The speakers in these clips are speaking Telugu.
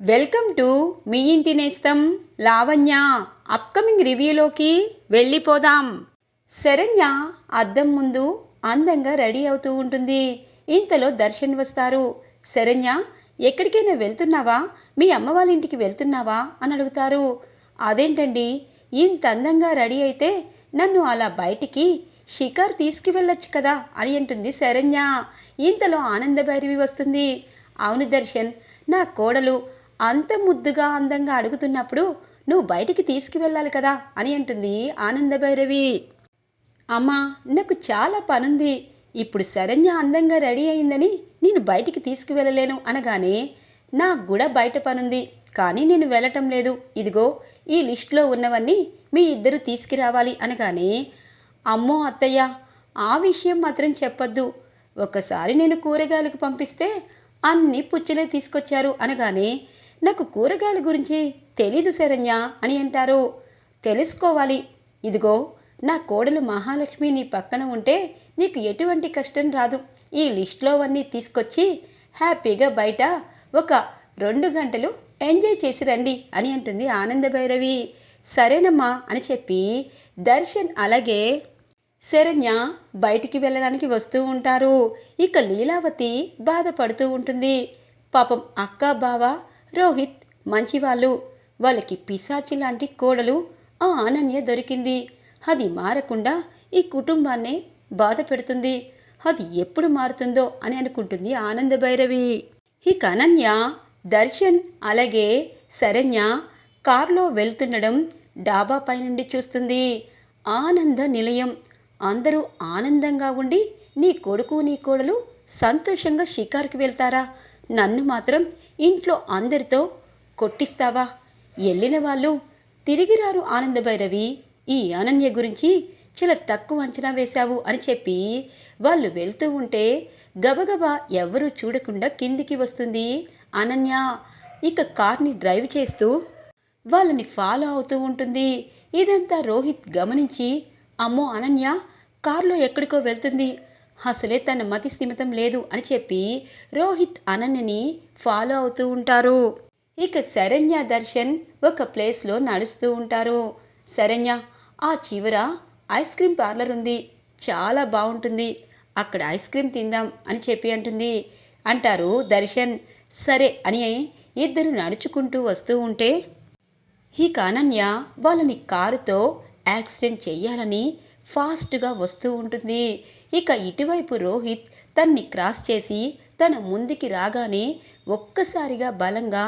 వెల్కమ్ టు మీ ఇంటి నేస్తం లావణ్య. అప్కమింగ్ రివ్యూలోకి వెళ్ళిపోదాం. శరణ్య అద్దం ముందు అందంగా రెడీ అవుతూ ఉంటుంది. ఇంతలో దర్శన్ వస్తారు. శరణ్య ఎక్కడికైనా వెళ్తున్నావా? మీ అమ్మ వాళ్ళ ఇంటికి వెళ్తున్నావా? అని అడుగుతారు. అదేంటండి? ఇంత అందంగా రెడీ అయితే నన్ను అలా బయటికి షికార్ తీసుకువెళ్ళొచ్చు కదా? అని అంటుంది శరణ్య. ఇంతలో ఆనందభైరవి వస్తుంది. అవును దర్శన్ నా కోడలు అంత ముద్దుగా అందంగా అడుగుతున్నప్పుడు నువ్వు బయటికి తీసుకువెళ్ళాలి కదా అని అంటుంది ఆనందభైరవి. అమ్మా నాకు చాలా పనుంది. ఇప్పుడు శరణ్య అందంగా రెడీ అయిందని నేను బయటికి తీసుకువెళ్ళలేను అనగానే నాకు కూడా బయట పనుంది కానీ నేను వెళ్ళటం లేదు. ఇదిగో ఈ లిస్టులో ఉన్నవన్నీ మీ ఇద్దరు తీసుకురావాలి అనగానే అమ్మో అత్తయ్య ఆ విషయం మాత్రం చెప్పొద్దు. ఒకసారి నేను కూరగాయలకు పంపిస్తే అన్ని పుచ్చలే తీసుకొచ్చారు అనగానే నాకు కూరగాయల గురించి తెలీదు శరణ్య అని అంటారు. తెలుసుకోవాలి. ఇదిగో నా కోడలు మహాలక్ష్మి నీ పక్కన ఉంటే నీకు ఎటువంటి కష్టం రాదు. ఈ లిస్ట్లో అన్నీ తీసుకొచ్చి హ్యాపీగా బయట ఒక రెండు గంటలు ఎంజాయ్ చేసి రండి అని అంటుంది ఆనందభైరవి సరేనమ్మా అని చెప్పి దర్శన్ అలాగే శరణ్య బయటికి వెళ్ళడానికి వస్తూ ఉంటారు. ఇక లీలావతి బాధపడుతూ ఉంటుంది. పాపం అక్క బావ రోహిత్ మంచివాళ్ళు. వాళ్ళకి పిశాచి లాంటి కోడలు ఆ అనన్య దొరికింది. అది మారకుండా ఈ కుటుంబాన్నే బాధ పెడుతుంది. అది ఎప్పుడు మారుతుందో అని అనుకుంటుంది ఆనంద భైరవి. ఇక అనన్య దర్శన్ అలాగే శరణ్య కారులో వెళ్తుండడం డాబా నుండి చూస్తుంది. ఆనంద నిలయం. అందరూ ఆనందంగా ఉండి నీ కొడుకు నీ కోడలు సంతోషంగా షికార్కి వెళ్తారా? నన్ను మాత్రం ఇంట్లో అందరితో కొట్టిస్తావా? వెళ్ళిన వాళ్ళు తిరిగిరారు ఆనందభైరవి. ఈ అనన్య గురించి చాలా తక్కువ అంచనా వేశావు అని చెప్పి వాళ్ళు వెళ్తూ ఉంటే గబగబా ఎవరూ చూడకుండా కిందికి వస్తుంది అనన్య. ఇక కార్ని డ్రైవ్ చేస్తూ వాళ్ళని ఫాలో అవుతూ ఉంటుంది. ఇదంతా రోహిత్ గమనించి అమ్మో అనన్య కారులో ఎక్కడికో వెళ్తుంది. అసలే తన మతి స్థిమితం లేదు అని చెప్పి రోహిత్ అనన్యని ఫాలో అవుతూ ఉంటారు. ఇక శరణ్య దర్శన్ ఒక ప్లేస్లో నడుస్తూ ఉంటారు. శరణ్య ఆ చివర ఐస్ క్రీమ్ పార్లర్ ఉంది. చాలా బాగుంటుంది. అక్కడ ఐస్ క్రీమ్ తిందాం అని చెప్పి అంటుంది. అంటారు దర్శన్ సరే అని ఇద్దరు నడుచుకుంటూ వస్తూ ఉంటే ఇక అనన్య వాళ్ళని కారుతో యాక్సిడెంట్ చెయ్యాలని ఫాస్ట్గా వస్తూ ఉంటుంది. ఇక ఇటువైపు రోహిత్ తన్ని క్రాస్ చేసి తన ముందుకి రాగానే ఒక్కసారిగా బలంగా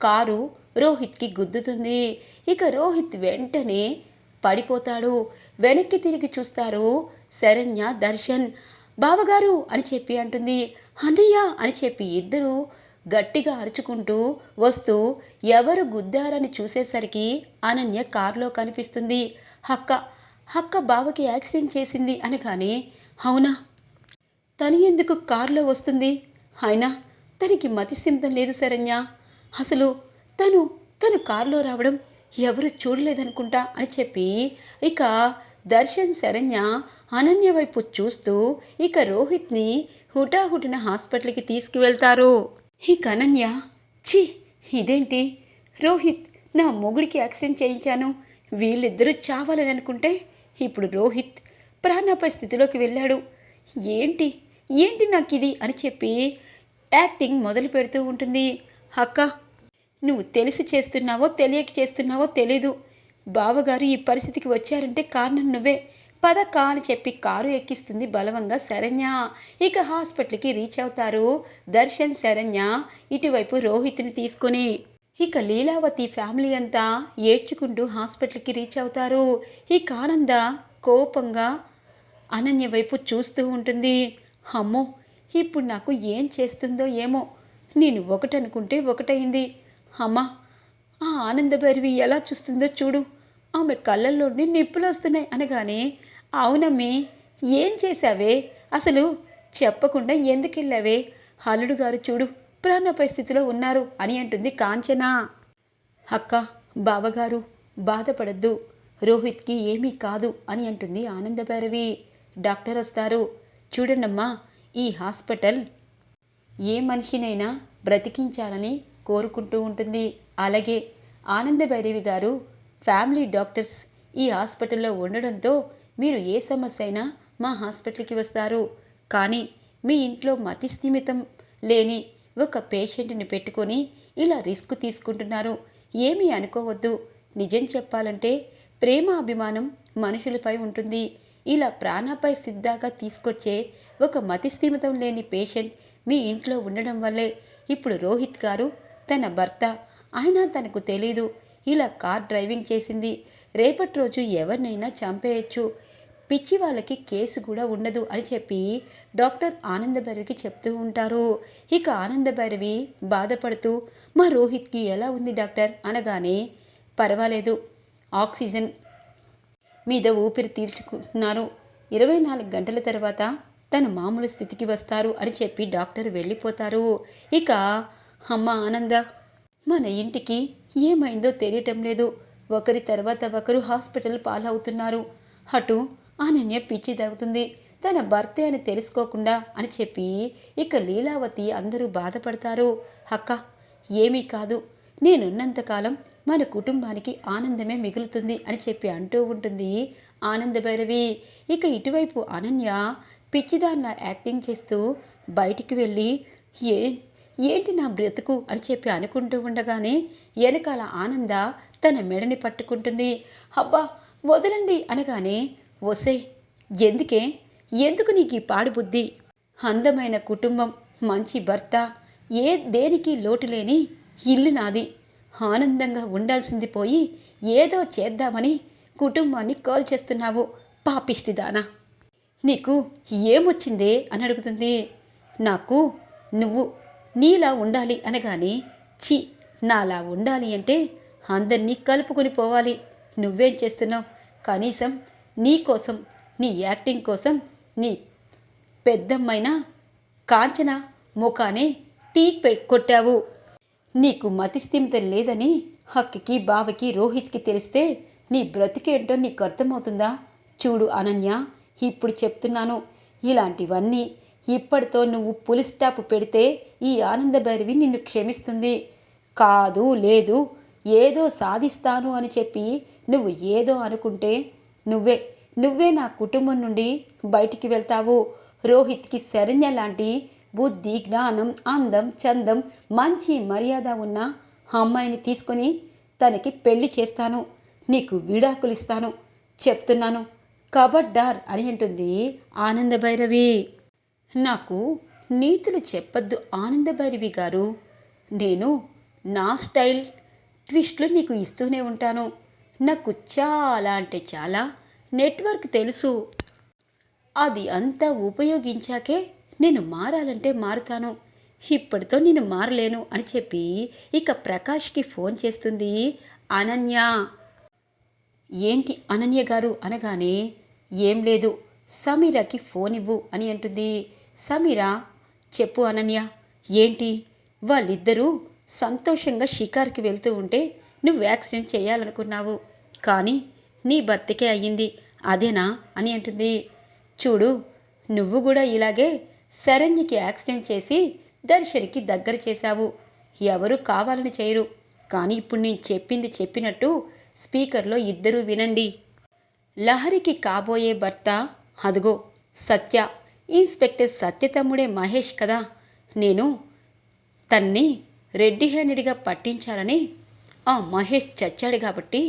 కారు రోహిత్కి గుద్దుతుంది. ఇక రోహిత్ వెంటనే పడిపోతాడు. వెనక్కి తిరిగి చూస్తారు శరణ్య దర్శన్. బావగారు అని చెప్పి అంటుంది. అన్నయ్య అని చెప్పి ఇద్దరు గట్టిగా అరుచుకుంటూ వస్తూ ఎవరు గుద్దారని చూసేసరికి అనన్య కారులో కనిపిస్తుంది. హక్క హక్క బావకి యాక్సిడెంట్ చేసింది అనగానే అవునా? తను ఎందుకు కారులో వస్తుంది? అయినా తనకి మతిస్థిమితం లేదు శరణ్య. అసలు తను తను కారులో రావడం ఎవరు చూడలేదనుకుంటా అని చెప్పి ఇక దర్శన్ శరణ్య అనన్య వైపు చూస్తూ ఇక రోహిత్ని హుటాహుటిన హాస్పిటల్కి తీసుకువెళ్తారు. ఇక అనన్య ఛీ ఇదేంటి? రోహిత్ నా మొగుడికి యాక్సిడెంట్ చేయించాను. వీళ్ళిద్దరూ చావాలని అనుకుంటే ఇప్పుడు రోహిత్ ప్రాణాప స్థితిలోకి వెళ్ళాడు. ఏంటి? ఏంటి నాకు ఇది అని చెప్పి యాక్టింగ్ మొదలు పెడుతూ ఉంటుంది. అక్క నువ్వు తెలిసి చేస్తున్నావో తెలియక చేస్తున్నావో తెలీదు. బావగారు ఈ పరిస్థితికి వచ్చారంటే కారణం నువ్వే. పదక్క అని చెప్పి కారు ఎక్కిస్తుంది బలవంగా శరణ్య. ఇక హాస్పిటల్కి రీచ్ అవుతారు దర్శన్ శరణ్య. ఇటువైపు రోహిత్ని తీసుకుని. ఇక లీలావతి ఫ్యామిలీ అంతా ఏడ్చుకుంటూ హాస్పిటల్కి రీచ్ అవుతారు. ఇక ఆనంద కోపంగా అనన్య వైపు చూస్తూ ఉంటుంది. అమ్మో ఇప్పుడు నాకు ఏం చేస్తుందో ఏమో. నేను ఒకటనుకుంటే ఒకటైంది అమ్మా ఆ ఆనందభైరవి ఎలా చూస్తుందో చూడు. ఆమె కళ్ళల్లోని నిప్పులు వస్తున్నాయి అనగానే అవునమ్మి ఏం చేశావే? అసలు చెప్పకుండా ఎందుకు వెళ్ళావే గారు చూడు ప్రాణాపాయ స్థితిలో ఉన్నారు అని అంటుంది కాంచన. అక్క బావగారు బాధపడద్దు. రోహిత్కి ఏమీ కాదు అని అంటుంది ఆనందభైరవి. డాక్టర్ వస్తారు. చూడండమ్మా ఈ హాస్పిటల్ ఏ మనిషినైనా బ్రతికించాలని కోరుకుంటూ ఉంటుంది. అలాగే ఆనందభైరవి గారు ఫ్యామిలీ డాక్టర్స్ ఈ హాస్పిటల్లో ఉండడంతో మీరు ఏ సమస్య అయినా మా హాస్పిటల్కి వస్తారు. కానీ మీ ఇంట్లో మతి స్థిమితం లేని ఒక పేషెంట్ని పెట్టుకొని ఇలా రిస్క్ తీసుకుంటున్నారు. ఏమీ అనుకోవద్దు. నిజం చెప్పాలంటే ప్రేమ అభిమానం మనుషులపై ఉంటుంది. ఇలా ప్రాణాపై సిద్ధాగా తీసుకొచ్చే ఒక మతిస్థిమితం లేని పేషెంట్ మీ ఇంట్లో ఉండడం వల్లే. ఇప్పుడు రోహిత్ గారు తన భర్త. అయినా తనకు తెలీదు. ఇలా కార్ డ్రైవింగ్ చేసింది. రేపటి రోజు ఎవరినైనా చంపేయచ్చు. పిచ్చి వాళ్ళకి కేసు కూడా ఉండదు అని చెప్పి డాక్టర్ ఆనందభైరవికి చెప్తూ ఉంటారు. ఇక ఆనందభైరవి బాధపడుతూ మా రోహిత్కి ఎలా ఉంది డాక్టర్? అనగానే పర్వాలేదు. ఆక్సిజన్ మీద ఊపిరి తీర్చుకుంటున్నారు ఇరవై నాలుగు గంటల తర్వాత తన మామూలు స్థితికి వస్తారు అని చెప్పి డాక్టర్ వెళ్ళిపోతారు. ఇక అమ్మ ఆనంద మన ఇంటికి ఏమైందో తెలియటం లేదు. ఒకరి తర్వాత ఒకరు హాస్పిటల్ పాలవుతున్నారు. అటు అనన్య పిచ్చి తగ్గుతుంది తన భర్తే అని తెలుసుకోకుండా అని చెప్పి ఇక లీలావతి అందరూ బాధపడతారు. అక్క ఏమీ కాదు. నేనున్నంతకాలం మన కుటుంబానికి ఆనందమే మిగులుతుంది అని చెప్పి అంటూ ఉంటుంది. ఆనందభైరవి ఇక ఇటువైపు అనన్య పిచ్చిదాన్న యాక్టింగ్ చేస్తూ బయటికి వెళ్ళి ఏ ఏంటి నా బ్రతుకు? అని చెప్పి అనుకుంటూ ఉండగానే వెనకాల ఆనంద తన మెడని పట్టుకుంటుంది. అబ్బా వదలండి అనగానే వసే ఎందుకే? ఎందుకు నీకు ఈ పాడుబుద్ధి? అందమైన కుటుంబం మంచి భర్త ఏ దేనికి లోటు లేని ఇల్లు నాది. ఆనందంగా ఉండాల్సింది పోయి ఏదో చేద్దామని కుటుంబాన్ని కాల్ చేస్తున్నావు పాపిష్టిదానా నీకు ఏమొచ్చిందే అని అడుగుతుంది. నాకు నువ్వు నీలా ఉండాలి అనగానే చి నాలా ఉండాలి అంటే అందరినీ కలుపుకొని పోవాలి. నువ్వేం చేస్తున్నావు? కనీసం నీ కోసం నీ యాక్టింగ్ కోసం నీ పెద్దమ్మైన కాంచన ముఖానే టీ పె కొట్టావు. నీకు మతిస్థిమిత లేదని హక్కికి బావకి రోహిత్కి తెలిస్తే నీ బ్రతికేంటో నీకు అర్థమవుతుందా? చూడు అనన్య ఇప్పుడు చెప్తున్నాను. ఇలాంటివన్నీ ఇప్పటితో నువ్వు పులి స్టాప్ పెడితే ఈ ఆనందభైరవి నిన్ను క్షమిస్తుంది. కాదు లేదు. ఏదో సాధిస్తాను అని చెప్పి నువ్వు ఏదో అనుకుంటే నువ్వే. నువ్వే నా కుటుంబం నుండి బయటికి వెళ్తావు. రోహిత్కి శరణ్య లాంటి బుద్ధి జ్ఞానం అందం చందం మంచి మర్యాద ఉన్న అమ్మాయిని తీసుకొని తనకి పెళ్ళి చేస్తాను. నీకు విడాకులు ఇస్తాను. చెప్తున్నాను. కబడ్డార్ అని అంటుంది ఆనందభైరవి. నాకు నీతులు చెప్పొద్దు ఆనందభైరవి గారు. నేను నా స్టైల్ ట్విస్ట్లు నీకు ఇస్తూనే ఉంటాను. నాకు చాలా అంటే చాలా నెట్వర్క్ తెలుసు. అది అంతా ఉపయోగించాకే నేను మారాలంటే మారుతాను. ఇప్పటితో నేను మారలేను అని చెప్పి ఇక ప్రకాష్కి ఫోన్ చేస్తుంది అనన్య. ఏంటి అనన్య గారు అనగానే ఏం లేదు సమీరాకి ఫోన్ ఇవ్వు అని అంటుంది. సమీరా చెప్పు అనన్య ఏంటి? వాళ్ళిద్దరూ సంతోషంగా షికార్కి వెళ్తూ ఉంటే నువ్వు యాక్సిడెంట్ చేయాలనుకున్నావు. కానీ నీ భర్తకే అయ్యింది అదేనా? అని అంటుంది. చూడు నువ్వు కూడా ఇలాగే శరణ్యకి యాక్సిడెంట్ చేసి దర్శనికి దగ్గర చేశావు. ఎవరు కావాలని చేయరు. కానీ ఇప్పుడు నేను చెప్పింది చెప్పినట్టు స్పీకర్లో ఇద్దరూ వినండి. లహరికి కాబోయే భర్త అదుగో సత్య. ఇన్స్పెక్టర్ సత్యతమ్ముడే మహేష్ కదా. నేను తన్ని రెడ్డి హ్యాండెడ్గా పట్టించాలని ఆ మహేష్ చచ్చాడు కాబట్టి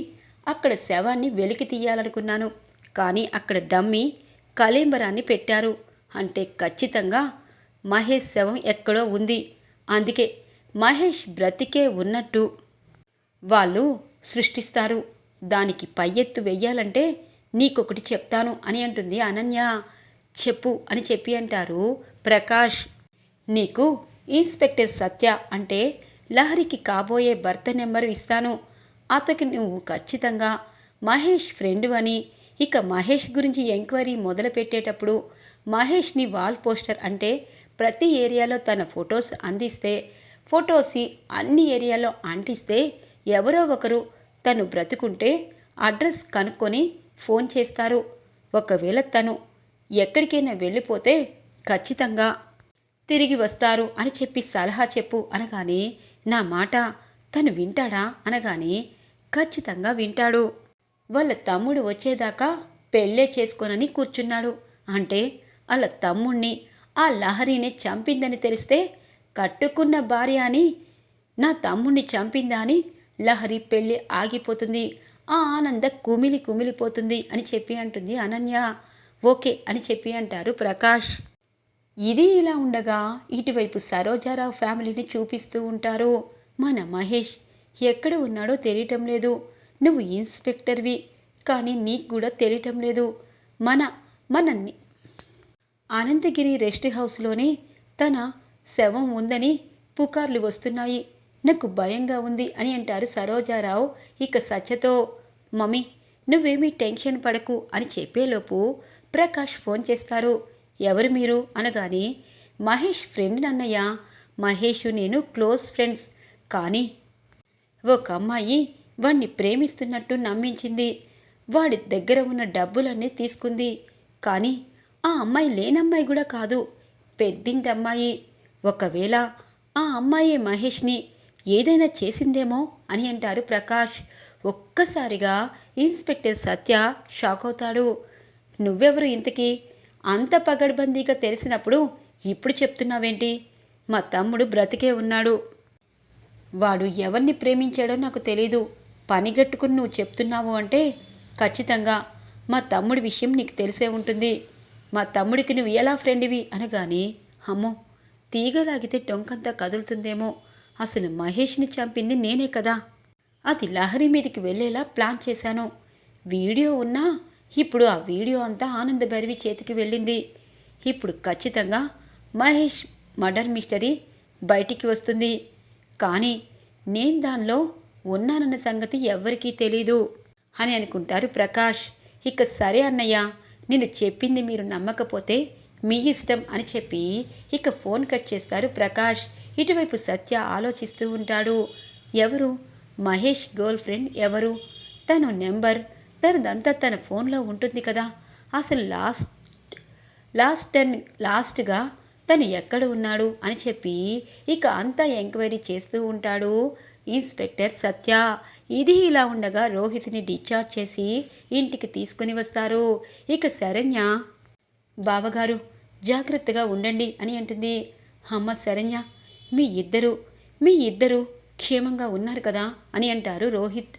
అక్కడ శవాన్ని వెలికి తీయాలనుకున్నాను. కానీ అక్కడ డమ్మి కళేంబరాన్ని పెట్టారు. అంటే ఖచ్చితంగా మహేష్ శవం ఎక్కడో ఉంది. అందుకే మహేష్ బ్రతికే ఉన్నట్టు వాళ్ళు సృష్టిస్తారు. దానికి పై ఎత్తు వెయ్యాలంటే నీకొకటి చెప్తాను అని అంటుంది అనన్య. చెప్పు అని చెప్పి అంటారు ప్రకాష్. నీకు ఇన్స్పెక్టర్ సత్య అంటే లహరికి కాబోయే భర్త నెంబర్ ఇస్తాను. అతకి నువ్వు ఖచ్చితంగా మహేష్ ఫ్రెండ్ అని. ఇక మహేష్ గురించి ఎంక్వైరీ మొదలుపెట్టేటప్పుడు మహేష్ని వాల్ పోస్టర్ అంటే ప్రతి ఏరియాలో తన ఫొటోస్ అందిస్తే ఫొటోస్ని అన్ని ఏరియాలో అంటిస్తే ఎవరో ఒకరు తను బ్రతుకుంటే అడ్రస్ కనుక్కొని ఫోన్ చేస్తారు. ఒకవేళ తను ఎక్కడికైనా వెళ్ళిపోతే ఖచ్చితంగా తిరిగి వస్తారు అని చెప్పి సలహా చెప్పు అనగానే నా మాట తను వింటాడా అనగానే ఖచ్చితంగా వింటాడు. వాళ్ళ తమ్ముడు వచ్చేదాకా పెళ్ళే చేసుకోనని కూర్చున్నాడు. అంటే వాళ్ళ తమ్ముణ్ణి ఆ లహరిని చంపిందని తెలిస్తే కట్టుకున్న భార్య అని నా తమ్ముణ్ణి చంపిందా అని లహరి పెళ్ళి ఆగిపోతుంది. ఆ ఆనంద కుమిలి కుమిలిపోతుంది అని చెప్పి అంటుంది అనన్య. ఓకే అని చెప్పి అంటారు ప్రకాష్. ఇది ఇలా ఉండగా ఇటువైపు సరోజారావు ఫ్యామిలీని చూపిస్తూ ఉంటారు. మన మహేష్ ఎక్కడ ఉన్నాడో తెలియటం లేదు. నువ్వు ఇన్స్పెక్టర్వి కానీ నీకు కూడా తెలియటం లేదు. మన మన అనంతగిరి రెస్ట్ హౌస్లోనే తన శవం ఉందని పుకార్లు వస్తున్నాయి. నాకు భయంగా ఉంది అని అంటారు సరోజారావు. ఇక సత్యతో మమ్మీ నువ్వేమీ టెన్షన్ పడకు అని చెప్పేలోపు ప్రకాష్ ఫోన్ చేస్తారు. ఎవరు మీరు? అనగానే మహేష్ ఫ్రెండ్ నన్నయ్య. మహేష్ నేను క్లోజ్ ఫ్రెండ్స్. కానీ ఒక అమ్మాయి వాణ్ణి ప్రేమిస్తున్నట్టు నమ్మించింది. వాడి దగ్గర ఉన్న డబ్బులన్నీ తీసుకుంది. కానీ ఆ అమ్మాయి లేనమ్మాయి కూడా కాదు. పెద్దింటి అమ్మాయి ఒకవేళ ఆ అమ్మాయి మహేష్ని ఏదైనా చేసిందేమో అని అంటారు ప్రకాష్. ఒక్కసారిగా ఇన్స్పెక్టర్ సత్య షాక్ అవుతాడు. నువ్వెవరు ఇంతకీ? అంత పగడ్బందీగా తెలిసినప్పుడు ఇప్పుడు చెప్తున్నావేంటి? మా తమ్ముడు బ్రతికే ఉన్నాడు. వాడు ఎవరిని ప్రేమించాడో నాకు తెలీదు. పనిగట్టుకుని నువ్వు చెప్తున్నావు అంటే ఖచ్చితంగా మా తమ్ముడి విషయం నీకు తెలిసే ఉంటుంది. మా తమ్ముడికి నువ్వు ఎలా ఫ్రెండ్వి? అనగానే అమ్మో తీగలాగితే టొంకంతా కదులుతుందేమో. అసలు మహేష్ని చంపింది నేనే కదా. అది లహరి మీదకి వెళ్ళేలా ప్లాన్ చేశాను. వీడియో ఉన్నా ఇప్పుడు ఆ వీడియో అంతా ఆనంద భైరవి చేతికి వెళ్ళింది. ఇప్పుడు ఖచ్చితంగా మహేష్ మర్డర్ మిస్టరీ బయటికి వస్తుంది. కానీ నేను దానిలో ఉన్నానన్న సంగతి ఎవ్వరికీ తెలీదు అని అనుకుంటారు ప్రకాష్. ఇక సరే అన్నయ్య. నేను చెప్పింది మీరు నమ్మకపోతే మీ ఇష్టం అని చెప్పి ఇక ఫోన్ కట్ చేస్తారు ప్రకాష్. ఇటువైపు సత్య ఆలోచిస్తూ ఉంటాడు. ఎవరు? మహేష్ గర్ల్ ఫ్రెండ్ ఎవరు? తను నెంబర్ తనదంతా తన ఫోన్లో ఉంటుంది కదా. అసలు లాస్ట్ లాస్ట్ టెన్ లాస్ట్గా తను ఎక్కడ ఉన్నాడు అని చెప్పి ఇక అంతా ఎంక్వైరీ చేస్తూ ఉంటాడు. ఇన్స్పెక్టర్ సత్య. ఇది ఇలా ఉండగా రోహిత్ని డిశ్చార్జ్ చేసి ఇంటికి తీసుకుని వస్తారు. ఇక శరణ్య బావగారు జాగ్రత్తగా ఉండండి అని అంటుంది. అమ్మ శరణ్య మీ ఇద్దరు మీ ఇద్దరు క్షేమంగా ఉన్నారు కదా అని అంటారు రోహిత్.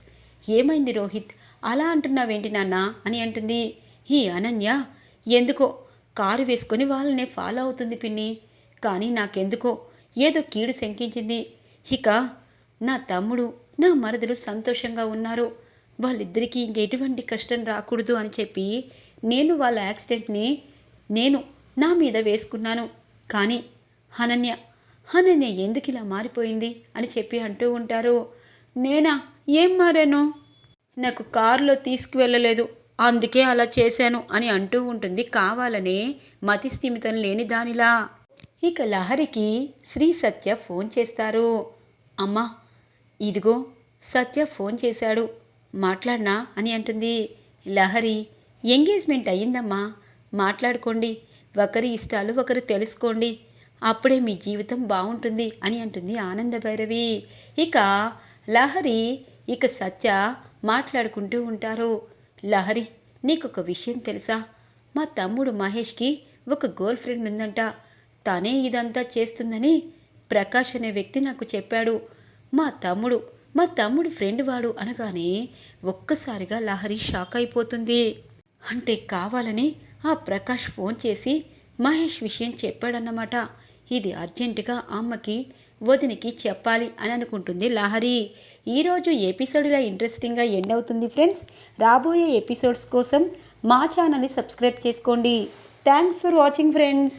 ఏమైంది రోహిత్? అలా అంటున్నావేంటి నాన్న? అని అంటుంది. ఈ అనన్య ఎందుకో కారు వేసుకొని వాళ్ళనే ఫాలో అవుతుంది పిన్ని. కానీ నాకెందుకో ఏదో కీడు శంకించింది. ఇక నా తమ్ముడు నా మరదలు సంతోషంగా ఉన్నారు. వాళ్ళిద్దరికీ ఇంకెటువంటి కష్టం రాకూడదు అని చెప్పి నేను వాళ్ళ యాక్సిడెంట్ని నేను నా మీద వేసుకున్నాను. కానీ అనన్య అనన్య ఎందుకు ఇలా మారిపోయింది అని చెప్పి అంటూ ఉంటారు. నేనా ఏం మారాను? నాకు కారులో తీసుకువెళ్ళలేదు అందుకే అలా చేశాను అని అంటూ ఉంటుంది కావాలనే మతి స్థిమితం లేని దానిలా. ఇక లహరికి శ్రీ సత్య ఫోన్ చేస్తారు. అమ్మా ఇదిగో సత్య ఫోన్ చేశాడు. మాట్లాడినా అని అంటుంది. లహరి ఎంగేజ్మెంట్ అయ్యిందమ్మా. మాట్లాడుకోండి. ఒకరి ఇష్టాలు ఒకరు తెలుసుకోండి. అప్పుడే మీ జీవితం బాగుంటుంది అని అంటుంది ఆనంద భైరవి ఇక లహరి ఇక సత్య మాట్లాడుకుంటూ ఉంటారు. లహరి నీకొక విషయం తెలుసా? మా తమ్ముడు మహేష్కి ఒక గర్ల్ ఫ్రెండ్ ఉందంట. తనే ఇదంతా చేస్తుందని ప్రకాష్ అనే వ్యక్తి నాకు చెప్పాడు. మా తమ్ముడు మా తమ్ముడు ఫ్రెండ్ వాడు అనగానే ఒక్కసారిగా లహరి షాక్ అయిపోతుంది. అంటే కావాలని ఆ ప్రకాష్ ఫోన్ చేసి మహేష్ విషయం చెప్పాడన్నమాట. ఇది అర్జెంటుగా అమ్మకి వదినికి చెప్పాలి అని అనుకుంటుంది లహరి. ఈరోజు ఎపిసోడ్ ఇలా ఇంట్రెస్టింగ్గా ఎండ్ అవుతుంది ఫ్రెండ్స్. రాబోయే ఎపిసోడ్స్ కోసం మా ఛానల్ని సబ్స్క్రైబ్ చేసుకోండి. Thanks for watching friends.